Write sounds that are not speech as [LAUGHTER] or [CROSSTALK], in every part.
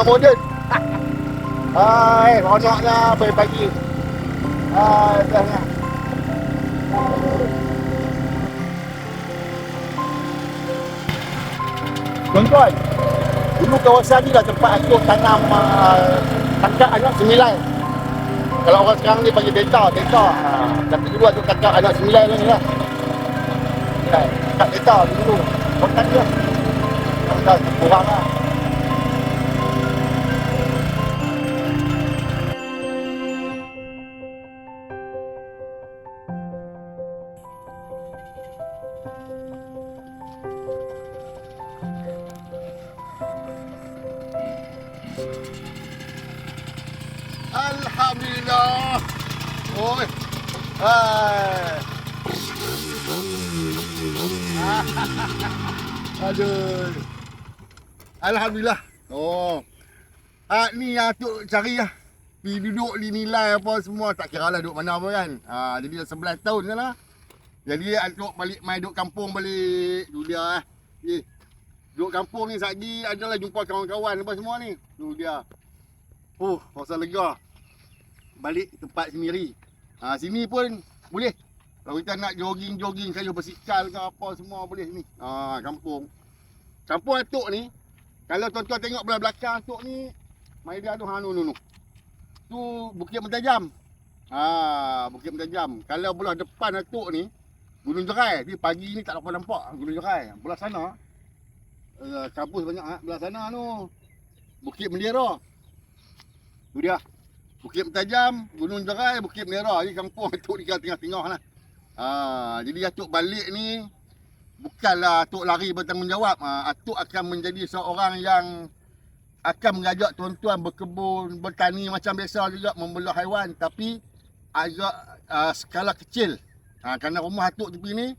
Dunia moden. Hai, ronoknya pagi-pagi. Hai, tengah. Tuan-tuan, dulu kawasan ni lah tempat aku tanam uh, tangkap anak semilai. Kalau orang sekarang ni panggil beta, beta. Uh, tapi dulu aku tangkap anak semilai ni lah. Tangkap beta dulu. Kontak dia. Kontak kurang lah. Alhamdulillah. Oi. Hai. [LAUGHS] Aduh. Alhamdulillah. Oh. Ah ni yang tu cari lah. Pi duduk di nilai apa semua tak kira lah duduk mana apa kan. Ah jadi dah 11 tahun dah lah. Jadi atuk balik mai duduk kampung balik. Tu dia eh. Eh. Duduk kampung ni lagi adalah jumpa kawan-kawan apa semua ni. Tu dia. Oh, rasa lega. Balik tempat sendiri. Ha, sini pun boleh. Kalau kita nak jogging-jogging kayu bersikal ke apa semua boleh ni. Ha, kampung. Kampung Atuk ni, kalau tuan-tuan tengok belakang Atuk ni, mai dia tu ha nu nu nu. Tu Bukit Mentajam. Ha, Bukit Mentajam. Kalau belah depan Atuk ni, Gunung Jerai. Di pagi ni tak dapat nampak Gunung Jerai. Belah sana, uh, kampus banyak ha. Belah sana tu, Bukit Mendera. Tu dia. Bukit Mentajam, Gunung Jerai, Bukit Merah. Ni kampung [LAUGHS] Atuk di tengah-tengah lah. Ha, jadi Atuk balik ni bukanlah Atuk lari bertanggungjawab. Ha, Atuk akan menjadi seorang yang akan mengajak tuan-tuan berkebun, bertani macam biasa juga, membelah haiwan. Tapi agak uh, skala kecil. Ha, kerana rumah Atuk tepi ni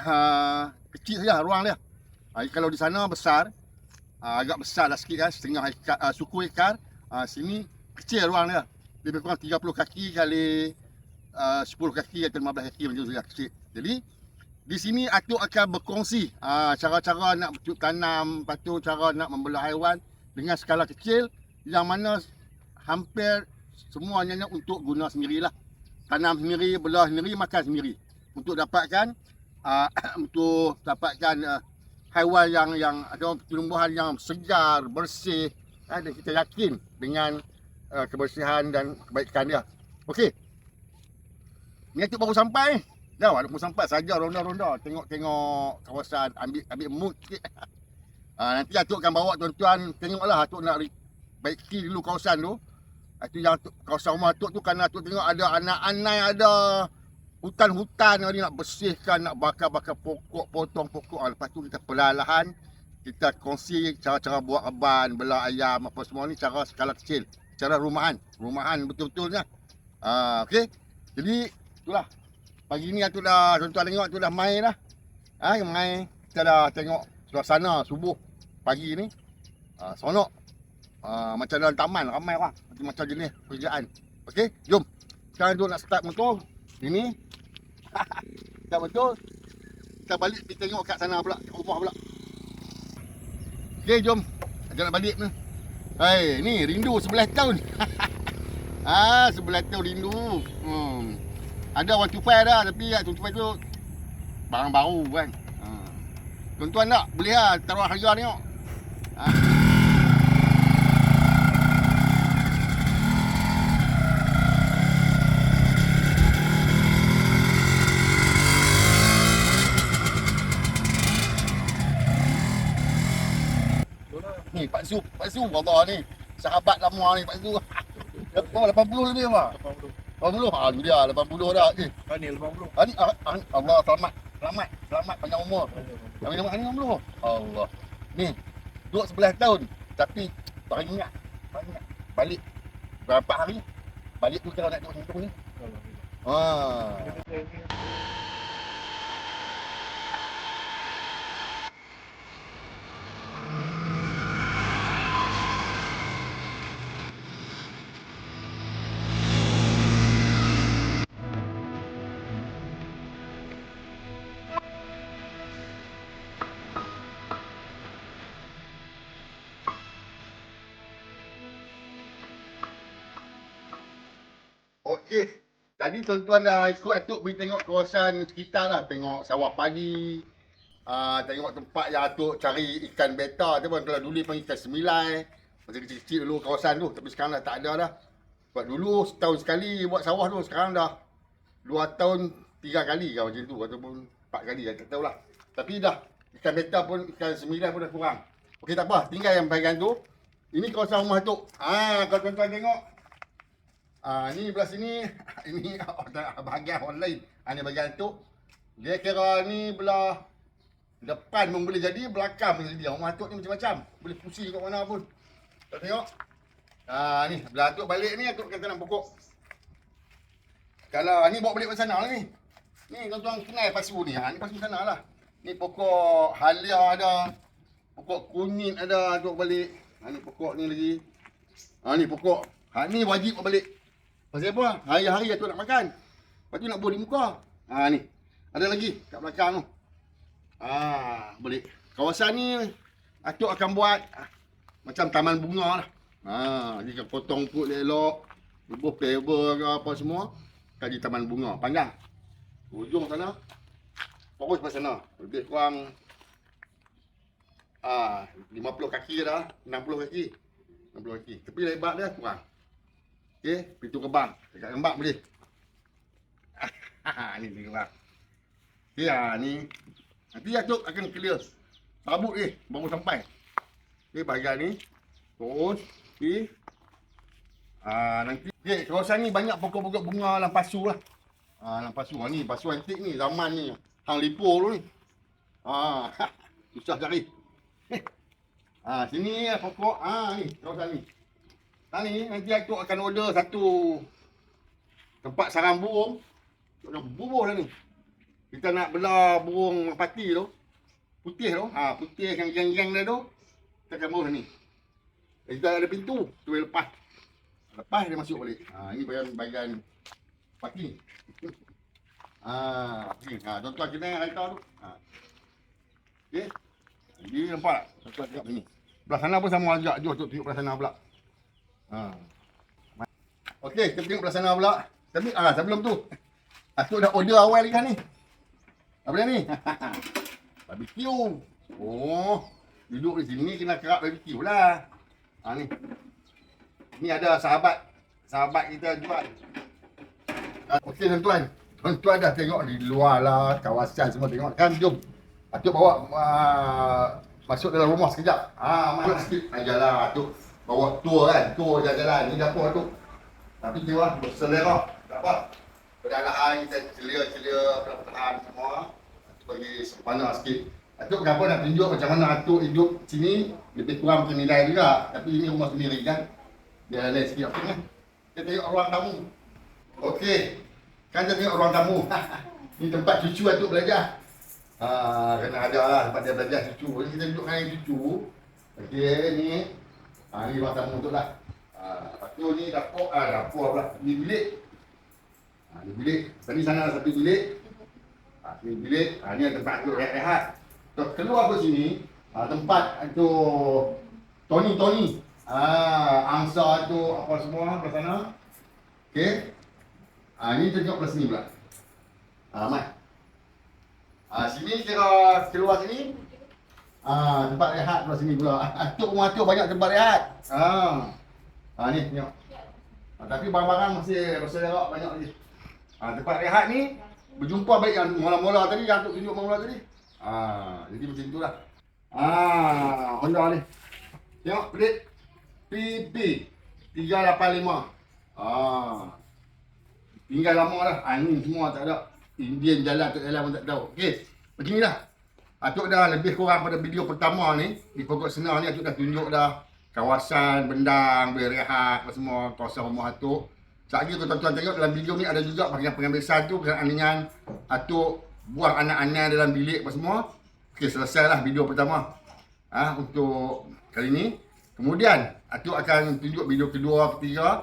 uh, kecil saja ruang dia. Ha, kalau di sana besar, uh, agak besar lah sikit kan, setengah ekar, uh, suku ekar. Ha, sini kecil ruang dia. Lebih kurang 30 kaki kali uh, 10 kaki atau 15 kaki macam tu lah kecil. Jadi di sini Atuk akan berkongsi uh, cara-cara nak bercuk tanam, lepas tu cara nak membelah haiwan dengan skala kecil yang mana hampir semuanya untuk guna sendirilah. Tanam sendiri, belah sendiri, makan sendiri. Untuk dapatkan uh, [COUGHS] untuk dapatkan uh, haiwan yang yang atau tumbuhan yang segar, bersih, uh, dan kita yakin dengan uh, kebersihan dan kebaikan dia. Okey. Ni Atuk baru sampai. Dah walaupun sampai saja ronda-ronda tengok-tengok kawasan ambil ambil mood sikit. Ha, [LAUGHS] nanti Atuk akan bawa tuan-tuan tengoklah Atuk nak baiki dulu kawasan tu. Itu yang Atuk, kawasan rumah Atuk tu kerana Atuk tengok ada anak anai ada hutan-hutan ni nak bersihkan, nak bakar-bakar pokok, potong pokok. Ha, lepas tu kita perlahan kita kongsi cara-cara buat reban, belah ayam apa semua ni cara skala kecil cara rumahan. Rumahan betul-betulnya. Ah, okey. Jadi itulah. Pagi ni aku dah tuan-tuan tengok tu dah main dah. Ah, ha, main. Kita dah tengok suasana subuh pagi ni. Ah, sonok. Ah, macam dalam taman ramai orang. Macam-macam jenis pekerjaan. Okey, jom. Sekarang tu nak start motor. Ini. [LAUGHS] start motor. Kita balik kita tengok kat sana pula, kat rumah pula. Okey, jom. Nak balik ni. Hai, ni rindu sebelah tahun. [LAUGHS] ah, sebelah tahun rindu. Hmm. Ada orang cupai dah tapi yang cupai tu barang baru kan. Ha. Tuan-tuan nak boleh lah taruh harga tengok. Ha. Ni Pak Su, Su Allah ni. Sahabat lama ni Pak Su. Oh, 80 lebih apa? 80. 80. Ha, tu dia 80 dah. Eh, Kan ni 80. ha, ni ah, ah, Allah selamat. Selamat. Selamat panjang umur. Yang nama ni 60. Allah. Ni duduk sebelah tahun tapi teringat. Teringat. Balik berapa hari? Balik tu kalau nak tengok sentuh ni. Ha. Okey. Tadi tuan-tuan dah ikut Atuk pergi tengok kawasan sekitar lah. Tengok sawah padi. Uh, tengok tempat yang Atuk cari ikan beta tu pun. Kalau dulu panggil ikan semilai. Masa kecil-kecil dulu kawasan tu. Tapi sekarang dah tak ada dah. Sebab dulu setahun sekali buat sawah tu. Sekarang dah dua tahun tiga kali kan macam tu. Ataupun empat kali. Tak tahu lah. Tapi dah. Ikan beta pun, ikan semilai pun dah kurang. Okey tak apa. Tinggal yang bahagian tu. Ini kawasan rumah Atuk. Ah, kalau tuan-tuan tengok. Ah, ni belah sini, [LAUGHS] ini bahagian lain. Ah, ni bahagian tu. Dia kira ni belah depan pun boleh jadi, belakang pun jadi. Rumah tu ni macam-macam. Boleh pusing kat mana pun. Tak tengok. Ah, ni belah tu balik ni aku kata nak pokok. Kalau ni bawa balik ke sana lah ni. Ni tuan-tuan kenal pasu ni. Ha, ni pasu sana lah. Ni pokok halia ada. Pokok kunyit ada tu balik. Ha, ni pokok ni lagi. Ha, ni pokok. Ha, ni wajib balik. Pasal apa? Hari-hari aku nak makan. Lepas tu nak buah di muka. Ha ni. Ada lagi kat belakang tu. Ha, boleh. Kawasan ni Atuk akan buat ah, macam taman bunga lah. Ha, akan potong put elok. Lebuh pebble ke apa semua. Kaji taman bunga. Panjang. Ujung sana. Fokus pada sana. Lebih kurang ah 50 kaki dah. 60 kaki. 60 kaki. Tapi lebar dia kurang. Okey, pintu kebang. Dekat lembab boleh. [LAUGHS] ni kebang. Okey, ha, ni. Nanti Atuk akan clear. Rabut ni, baru sampai. Okey, bahagian ni. Terus. Okey. Ha, nanti. Okey, kawasan ni banyak pokok-pokok bunga lampasu lah. Ha, lampasu. Ha, ni, pasu antik ni. Zaman ni. Hang lipo dulu ni. Ha, [LAUGHS] susah cari. Ha, sini pokok. Ha, ni, kawasan ni. Ha ni nanti aku akan order satu tempat sarang burung. Nak bubuh dah ni. Kita nak belah burung pati tu. Putih tu. Ha, putih yang geng-geng dia tu. Kita akan bubuh ni. Dan kita ada pintu. Tu boleh lepas. Lepas dia masuk balik. Ha, ini bagian bagian pati. [LAUGHS] Ha, ni. Ha, tuan-tuan kena kereta tu. Ha. Okey. Jadi nampak tak? Tuan-tuan tengok ni. Belah sana pun sama agak. Jom tengok belah sana pula. Ha. Okey, kita tengok belah pula. Tapi ah sebelum tu. Aku dah order awal lagi kan ni. Apa dia ni? [LAUGHS] barbecue. Oh, duduk di sini kena kerap barbecue lah. Ha ni. Ni ada sahabat sahabat kita jual. Ah, Okey tuan-tuan. Tuan-tuan dah tengok di luar lah kawasan semua tengok kan jom. Atuk bawa uh, masuk dalam rumah sekejap. Ah, masuk sikit ajalah atuk bawa tour kan, tour jalan-jalan. Ni dapur tu. Tapi tengok lah, berselera. Tak apa. Perdalaan kita celia-celia perlahan semua. Bagi sempana sikit. Atuk kenapa nak tunjuk macam mana Atuk hidup sini lebih kurang macam nilai juga. Tapi ini rumah sendiri kan. Dia lain sikit. Okey kan? Kita tengok ruang tamu. Okey. Kan kita tengok ruang tamu. [LAUGHS] Ini tempat cucu Atuk belajar. Ha, kena ada lah tempat dia belajar cucu. Jadi kita duduk dengan cucu. Okey, ni Ha, ni ruang tamu tu lah. Ha, lepas tu ni dapur, ah, dapur pula. Ni bilik. Ha, ni bilik. Tadi sana satu bilik. Ha, ni bilik. Ha, ni tempat tu rehat-rehat. Tu keluar ke sini, ha, tempat tu Tony Tony. Ah, angsa tu apa semua ke sana. Okey. Ah, ni tengok ke sini pula. Ah, mai. Ah, sini kira keluar sini. Ah, tempat rehat pula sini pula. Atuk rumah atuk banyak tempat rehat. Ah. Ah ni tengok. Ah, tapi barang-barang masih berselera banyak lagi. Ah, tempat rehat ni berjumpa baik yang mula-mula tadi yang atuk tunjuk mula tadi. Ah, jadi macam itulah. Ah, Honda ni. Tengok pelik. PP 385. Ah. Tinggal lama dah. Ah, ni semua tak ada. Indian jalan tak jalan pun tak tahu. Okey. Macam ni lah. Atuk dah lebih kurang pada video pertama ni Di pokok senar ni Atuk dah tunjuk dah Kawasan, bendang, berehat apa semua Kawasan rumah Atuk. Sekejap lagi tuan-tuan tengok dalam video ni ada juga bahagian pengambilan tu Berkenaan dengan Atuk buang anak-anak dalam bilik apa semua. Okey selesai lah video pertama ha, Untuk kali ni. Kemudian Atuk akan tunjuk video kedua, ketiga.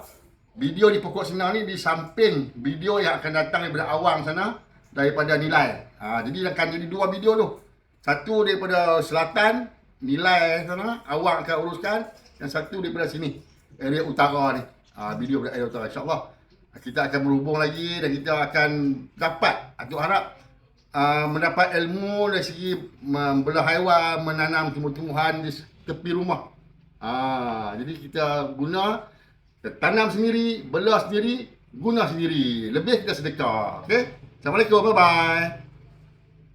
Video di pokok senar ni di samping video yang akan datang daripada awang sana Daripada nilai. Ha, Jadi akan jadi dua video tu satu daripada selatan, nilai sana, awak akan uruskan. Yang satu daripada sini, area utara ni. Ha, video daripada area utara. InsyaAllah. kita akan berhubung lagi dan kita akan dapat Atuk harap uh, mendapat ilmu dari segi membelah haiwan, menanam tumbuh-tumbuhan di tepi rumah. Ah, jadi kita guna kita tanam sendiri, belah sendiri, guna sendiri. Lebih kita sedekah. Okey? Assalamualaikum. Bye bye.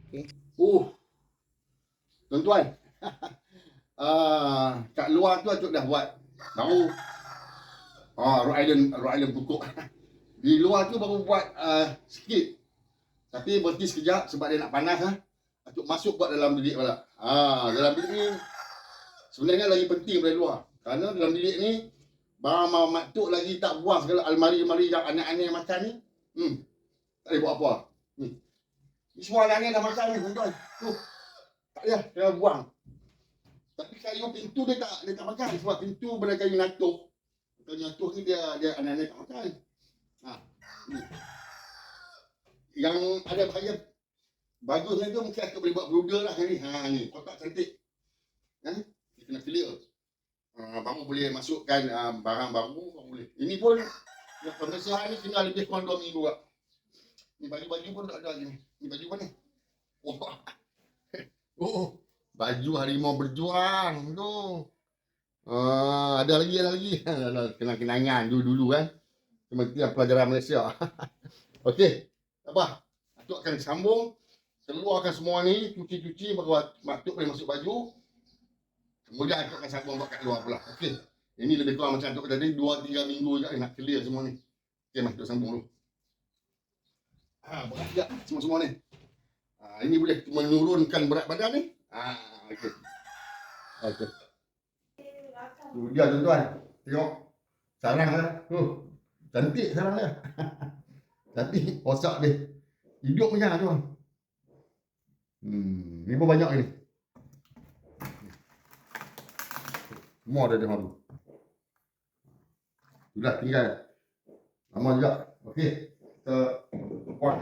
Okay. Uh. Tuan-tuan. [LAUGHS] Ah, kat luar tu Atuk dah buat baru Ah, Rhode Island, Rhode Island pokok. [LAUGHS] Di luar tu baru buat uh, sikit. Tapi berhenti sekejap sebab dia nak panas ah. Atuk masuk buat dalam bilik pula. Ah, dalam bilik ni sebenarnya lagi penting daripada luar. Kerana dalam bilik ni barang mak matuk lagi tak buang segala almari-almari yang anak-anak makan ni. Hmm. Tak boleh buat apa. Ni. Ni semua anak-anak dah makan ni, tuan-tuan. Tu. Tak payah, kena buang. Tapi kayu pintu dia tak dia tak makan sebab pintu benda kayu natuh. Kayu natuh ni dia dia anak-anak tak makan. Ha. Ni. Yang ada bahaya bagusnya tu mungkin aku boleh buat bruder lah ni. Ha ni, kotak cantik. Ha? Dia kena clear. Ha, baru boleh masukkan uh, barang baru, baru boleh. Ini pun yang pembersihan ni kena lebih kurang 2 minggu lah. Ni baju-baju pun tak ada lagi ni. Ni baju mana? Oh. Oh. Baju harimau berjuang tu. Uh, ada lagi, ada lagi. [LAUGHS] Kenang-kenangan dulu-dulu kan. Kementerian Pelajaran Malaysia. [LAUGHS] Okey. Apa. Atuk akan sambung. Keluarkan semua ni. Cuci-cuci. Baru Atuk boleh masuk baju. Kemudian Atuk akan sambung buat kat luar pula. Okey. Ini lebih kurang macam Atuk tadi. 2-3 minggu je nak clear semua ni. Okey, Atuk sambung dulu. Ha, berat sekejap semua-semua ni. Ha, ini boleh menurunkan berat badan ni. Ah, okey. Okey. Tu dia tuan-tuan. Tengok. Sarang dia. Tu. Cantik sarang dia. [LAUGHS] Tapi osak dia. Hidup macam tu. Hmm, ni pun banyak ni. Semua ada di tu. Sudah tinggal. Lama juga. Okey. Kita buat.